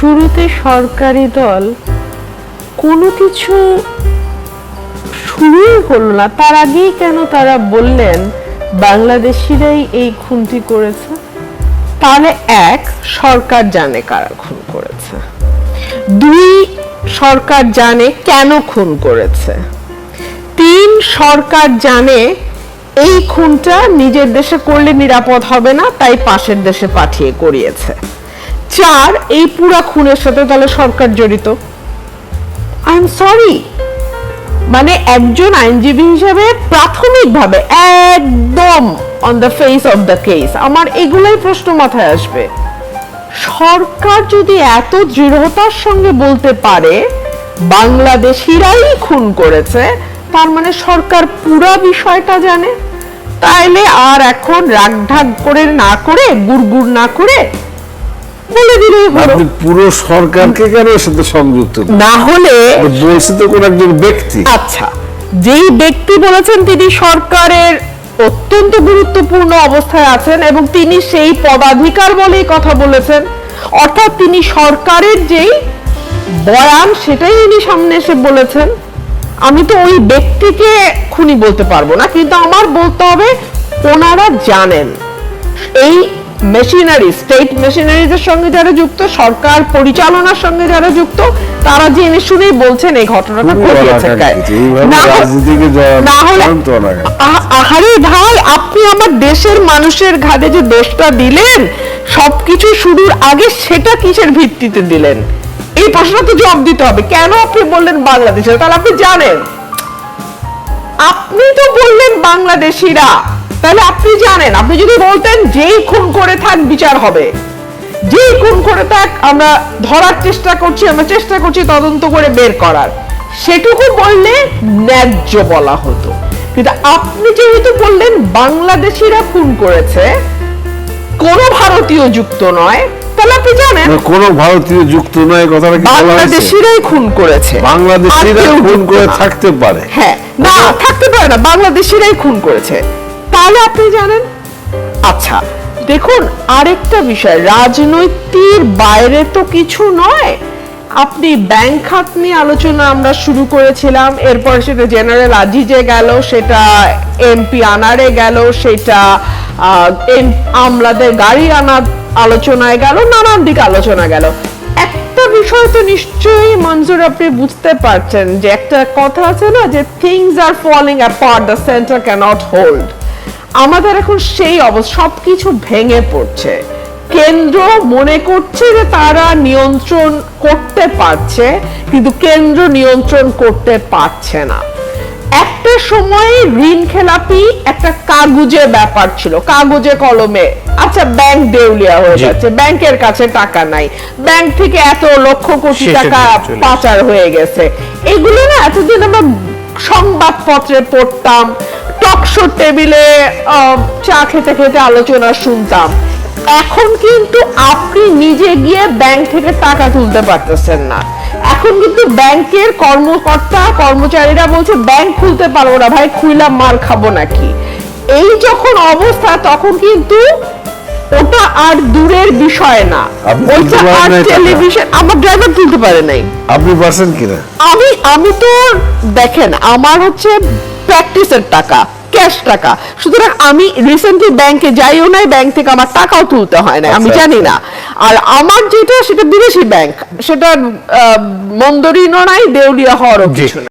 শুরুতে সরকারি দল কোনো কিছু শুরুই হলো না। তার আগেই কেন তারা বললেন, বাংলাদেশিরাই এই খুনটি করেছে? তাহলে এক, সরকার জানে কারা খুন করেছে। দুই, সরকার জানে কেন খুন করেছে। তিন, সরকার জানে এই খুনটা নিজের দেশে করলে নিরাপদ হবে না, তাই পাশের দেশে পাঠিয়ে করিয়েছে। চার এই পুরা খুনের সাথে তাহলে সরকার জড়িত। আই এম সরি মানে একজন আইনজীবী হিসেবে প্রাথমিকভাবে একদম on the face of the case আমার এগুলাই প্রশ্ন মাথায় আসবে। সরকার যদি এত দৃঢ়তার সঙ্গে বলতে পারে, বাংলাদেশিরাই খুন করেছে, তার মানে সরকার পুরা বিষয়টা জানে। তাইলে আর এখন রাগঢাক করে না করে গুড় না করে বলে দিলেই হলো। আপনি পুরো সরকারকে কেন এর সাথে সংযুক্ত না হলে বলছে তো কোন একজন ব্যক্তি। আচ্ছা যেই ব্যক্তি বলেছেন তিনি সরকারের অত্যন্ত গুরুত্বপূর্ণ অবস্থায় আছেন এবং তিনি সেই পদাধিকার বলেই কথা বলেছেন। অর্থাৎ তিনি সরকারের যেই বয়ান সেটাই উনি সামনে এসে বলেছেন। আমি তো ওই ব্যক্তিকে খুনি বলতে পারব না কিন্তু আমার বলতে হবে ওনারা জানেন। এই মেশিনারি স্টেট মেশিনারিজের সঙ্গে যারা যুক্ত সরকার পরিচালনার সঙ্গে যারা যুক্ত তারা জেনে শুনেই বলছেন এই ঘটনাটা ঘটিয়েছে না হলে- আহারে ভাই আপনি আমার দেশের মানুষের ঘাড়ে যে দোষটা দিলেন সবকিছু শুরুর আগে সেটা কিসের ভিত্তিতে দিলেন? এই প্রশ্নটা তো জবাব দিতে হবে। কেন আপনি বললেন বাংলাদেশের? তাহলে আপনি জানেন। আপনি তো বললেন বাংলাদেশিরা। তাহলে আপনি জানেন আপনি যদি বলতেন যেই খুন করে থাক বিচার হবে। যেই খুন করে থাক আমরা ধরার চেষ্টা করছি আমরা চেষ্টা করছি তদন্ত করে বের করার। সেটুকু বললে ন্যায্য বলা হতো। কিন্তু আপনি যেহেতু বললেন বাংলাদেশিরা খুন করেছে কোন ভারতীয় যুক্ত নয় তাহলে আপনি জানেন কোন ভারতীয় যুক্ত নয় কথাটা কি বাংলাদেশিরাই খুন করেছে। বাংলাদেশিরা খুন করে। থাকতে পারে। হ্যাঁ না থাকতে পারে না বাংলাদেশিরাই খুন করেছে। তাহলে আপনি জানেন। আচ্ছা দেখুন আরেকটা বিষয় রাজনৈতিক বাইরে তো কিছু নয়। আপনি ব্যাংক খাত নিয়ে আলোচনা আমরা শুরু করেছিলাম এরপর সেটা জেনারেল আজিজে গেল সেটা এমপি আনারে গেল সেটা আমলাদের গাড়ি আনা আলোচনায় গেল নানান দিকে আলোচনা গেল। একটা বিষয় তো নিশ্চয়ই মঞ্জুর আপনি বুঝতে পারছেন যে একটা কথা আছে না যে things are falling apart the centre cannot hold আমাদের এখন সেই অবস্থা সবকিছু ভেঙে পড়ছে। কেন্দ্র মনে করছে যে তারা নিয়ন্ত্রণ করতে পারছে কিন্তু কেন্দ্র নিয়ন্ত্রণ করতে পারছে না। একটা সময় ঋণ খেলাপি একটা কাগজে ব্যাপার ছিল কাগজে কলমে। আচ্ছা ব্যাংক দেউলিয়া হয়ে যাচ্ছে ব্যাংকের কাছে টাকা নাই। ব্যাংক থেকে এত লক্ষ কোটি টাকা পাচার হয়ে গেছে। এগুলো না এতদিন আমরা সংবাদপত্রে পড়তাম টকশো টেবিলে চা খেতে খেতে আলোচনা শুনতাম। এখন কিন্তু আপনি নিজে গিয়ে ব্যাংক থেকে টাকা তুলতে পারতেছেন না। এখন কিন্তু ব্যাংকের কর্মকর্তা কর্মচারীরা বলছে ব্যাংক খুলতে পারব না ভাই খুইলাম মার খাব নাকি? এই যখন অবস্থা তখন কিন্তু ওটা আর দূরের বিষয় না। ওইটা আর টেলিভিশন আমার ড্রাইভার তুলতে পারে নাই। আপনি পারছেন কিনা? আমি আমি তো দেখেন আমার হচ্ছে প্র্যাকটিসের টাকা। ক্যাশ টাকা। সুতরাং আমি রিসেন্টলি ব্যাংকে যাইও নাই ব্যাংক থেকে আমার টাকাও তুলতে হয় না আমি আচ্ছা, জানি না। আর আমার যেটা সেটা বিদেশি ব্যাংক সেটা আহ, মন্দ নাই দেউলিয়া হওয়ারও। কিছু না